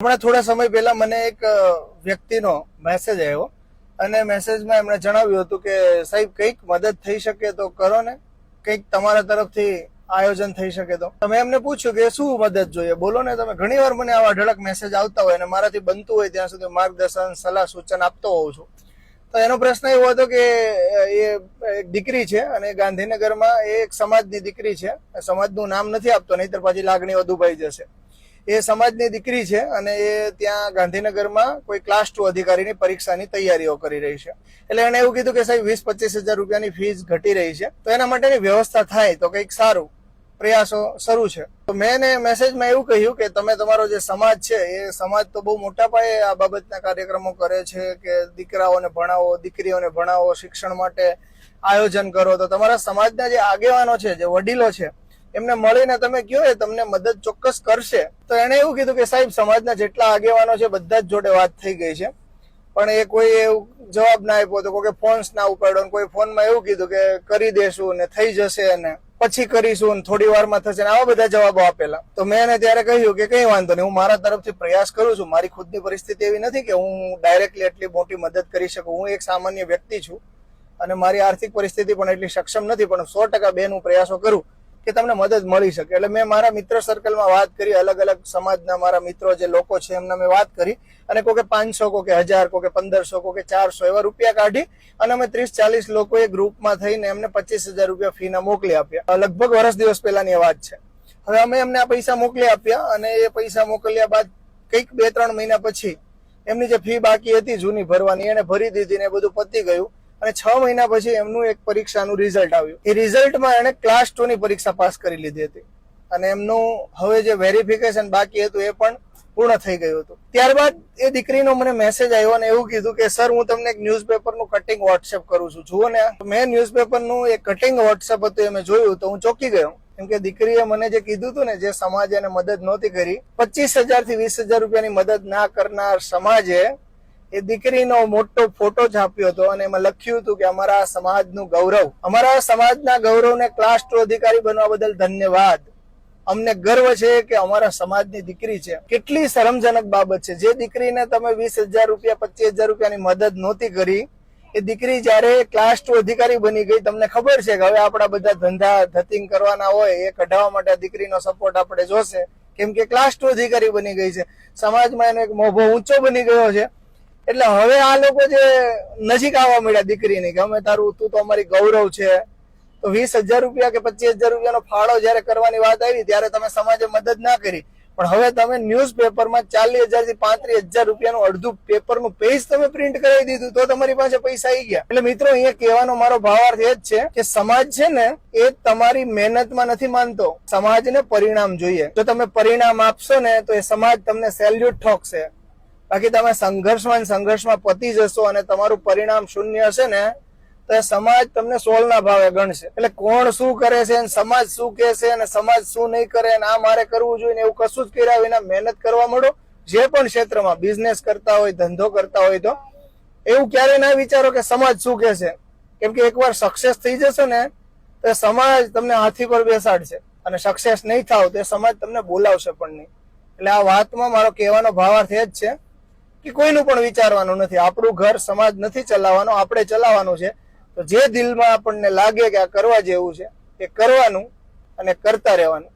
હમણાં થોડા સમય પહેલા મને એક વ્યક્તિનો મેસેજ આવ્યો. અને મેસેજમાં એમણે જણાવ્યું હતું કે, સાહેબ, કંઈક મદદ થઈ શકે તો કરો ને. કંઈક તમારા તરફથી આયોજન થઈ શકે તો. તમે એમને પૂછ્યું કે, શું મદદ જોઈએ? બોલો ને તમે. ઘણી વાર મને આવા ઢળક મેસેજ આવતા હોય અને મારાથી બનતું હોય ત્યાં સુધી માર્ગદર્શન, સલાહ, સૂચન આપતો હોઉં છું. તો એનો પ્રશ્ન એવો હતો કે એ એક દીકરી છે અને ગાંધીનગરમાં એ એક સમાજની દીકરી છે. સમાજનું નામ નથી આપતો, નહીતર પાછી વધુ ભાઈ જશે. એ સમાજની દીકરી છે અને એ ત્યાં ગાંધીનગરમાં કોઈ ક્લાસ ટુ અધિકારીની પરીક્ષાની તૈયારીઓ કરી રહી છે. એટલે એને એવું કીધું કે સાહેબ, વીસ પચીસ હજાર રૂપિયાની ફીસ ઘટી રહી છે. તો એના માટેની વ્યવસ્થા થાય તો કંઈક સારું, પ્રયાસો શરૂ છે. તો મેં એને મેસેજમાં એવું કહ્યું કે તમે તમારો જે સમાજ છે, એ સમાજ તો બહુ મોટા પાયે આ બાબતના કાર્યક્રમો કરે છે કે દીકરાઓને ભણાવો, દીકરીઓને ભણાવો, શિક્ષણ માટે આયોજન કરો. તો તમારા સમાજના જે આગેવાનો છે, જે વડીલો છે એમને મળીને તમે કયો એ તમને મદદ ચોક્કસ કરશે. તો એણે એવું કીધું કે સાહેબ, સમાજના જેટલા આગેવાનો છે, બધા જ જોડે વાત થઈ ગઈ છે. પણ એ કોઈ એવું જવાબ ના આપ્યો તો કોઈ ફોન્સ ના ઉપાડ્યો કોઈ ફોનમાં એવું કીધું કે કરી દેશું ને થઈ જશે ને પછી કરીશું ને થોડી વારમાં થશે ને આવા બધા જવાબો આપેલા. તો મેં એને ત્યારે કહ્યું કે કઈ વાંધો નહીં, હું મારા તરફથી પ્રયાસ કરું છું. મારી ખુદની પરિસ્થિતિ એવી નથી કે હું ડાયરેક્ટલી એટલી મોટી મદદ કરી શકું. હું એક સામાન્ય વ્યક્તિ છું અને મારી આર્થિક પરિસ્થિતિ પણ એટલી સક્ષમ નથી, પણ સો ટકા બેન હું પ્રયાસો કરું. કે તમને મદદ મળી શકે. એટલે મેં મારા મિત્ર સર્કલમાં વાત કરી અલગ અલગ સમાજના મારા મિત્રો જે લોકો છે એમના મેં વાત કરી. અને કોકે પાંચસો, કોકે હજાર, કોકે પંદરસો, કોકે ચારસો એવા રૂપિયા કાઢી અને અમે ત્રીસ, ચાલીસ લોકોએ ગ્રુપમાં થઈને એમને પચીસ હજાર રૂપિયા ફીના મોકલી આપ્યા. લગભગ વર્ષ દિવસ પહેલાની વાત છે. હવે અમે એમને આ પૈસા મોકલી આપ્યા અને એ પૈસા મોકલ્યા બાદ કંઈક બે, ત્રણ મહિના પછી એમની જે ફી બાકી હતી, જૂની ભરવાની, એને ભરી દીધી ને બધું પતી ગયું. અને છ મહિના પછી એમનું એક પરીક્ષાનું રિઝલ્ટ આવ્યું. એ રિઝલ્ટમાં એણે ક્લાસ ટુ ની પરીક્ષા પાસ કરી લીધી હતી. અને એમનું હવે જે વેરિફિકેશન બાકી હતું એ પણ પૂર્ણ થઈ ગયું હતું. ત્યારબાદ એ દીકરીનો મને મેસેજ આવ્યો અને એવું કીધું કે સર હું તમને એક ન્યૂઝપેપરનું કટિંગ વોટ્સએપ કરું છું. જુઓ ને મેં ન્યૂઝપેપરનું એક કટિંગ વોટ્સએપ હતું એ મેં જોયું તો હું ચોકી ગયો. કેમ કે દીકરીએ મને જે કીધું હતું ને, જે સમાજે એને મદદ નહોતી કરી, પચીસ હજારથી વીસ હજાર રૂપિયાની મદદ ના કરનાર સમાજે એ દીકરીનો મોટો ફોટો છાપ્યો હતો અને એમાં લખ્યું હતું કે અમારા સમાજનું ગૌરવ. અમારા સમાજના ગૌરવને ક્લાસ અધિકારી બનવા બદલ ધન્યવાદ. અમને ગર્વ છે કે અમારા સમાજની દીકરી છે. કેટલી શરમજનક બાબત છે. જે દીકરીને તમે વીસ હજાર રૂપિયા પચીસ હજાર રૂપિયાની મદદ નહોતી કરી, એ દીકરી જયારે ક્લાસ ટુ અધિકારી બની ગઈ, તમને ખબર છે કે હવે આપણા બધા ધંધા ધતિંગ કરવાના હોય, એ કઢાવવા માટે દીકરીનો સપોર્ટ આપણે જોશે. કેમ કે ક્લાસ ટુ અધિકારી બની ગઈ છે. સમાજમાં એનો એક મોભો ઊંચો બની ગયો છે. એટલે હવે આ લોકો જે નજીક આવવા મળ્યા દીકરીની, કે અમે તારું, તું તો અમારી ગૌરવ છે, તો વીસ હજાર રૂપિયા કે પચીસ હજાર રૂપિયાનો ફાળો જયારે કરવાની વાત આવી, ત્યારે તમે સમાજે મદદ ના કરી. પણ હવે તમે ન્યૂઝ પેપરમાં ચાલીસ હજારથી પાંત્રીસ હજાર રૂપિયાનું અડધું પેપરનું પેજ તમે પ્રિન્ટ કરાવી દીધું, તો તમારી પાસે પૈસા આવી ગયા. એટલે મિત્રો, અહીંયા કહેવાનો મારો ભાવાર્થ એ જ છે કે સમાજ છે ને, એ તમારી મહેનતમાં નથી માનતો. સમાજને પરિણામ જોઈએ. જો તમે પરિણામ આપશો ને, તો એ સમાજ તમને સેલ્યુટ ઠોકશે. બાકી તમે સંઘર્ષમાં સંઘર્ષમાં પતી જશો અને તમારું પરિણામ શૂન્ય હશે ને, તો સમાજ તમને સોલના ભાવે ગણશે. એટલે કોણ શું કરે છે અને સમાજ શું કહે છે અને સમાજ શું નહીં કરે અને આ મારે કરવું જોઈએ ને એવું કશું જ કર્યા વિના મહેનત કરવા માંડો. જે પણ ક્ષેત્રમાં બિઝનેસ કરતા હોય, ધંધો કરતા હોય તો, એવું ક્યારે ના વિચારો કે સમાજ શું કહે છે. કેમ કે એકવાર સક્સેસ થઈ જશો ને, તો સમાજ તમને હાથી પર બેસાડશે. અને સક્સેસ નહીં થાવ તો સમાજ તમને બોલાવશે પણ નહીં. એટલે આ વાતમાં મારો કહેવાનો ભાવાર્થ એ જ છે. કે કોઈનું પણ વિચારવાનું નથી. આપણું ઘર સમાજ નથી ચલાવવાનો, આપણે ચલાવવાનું છે. તો જે દિલમાં આપણને લાગે કે આ કરવા જેવું છે, એ કરવાનું અને કરતા રહેવાનું.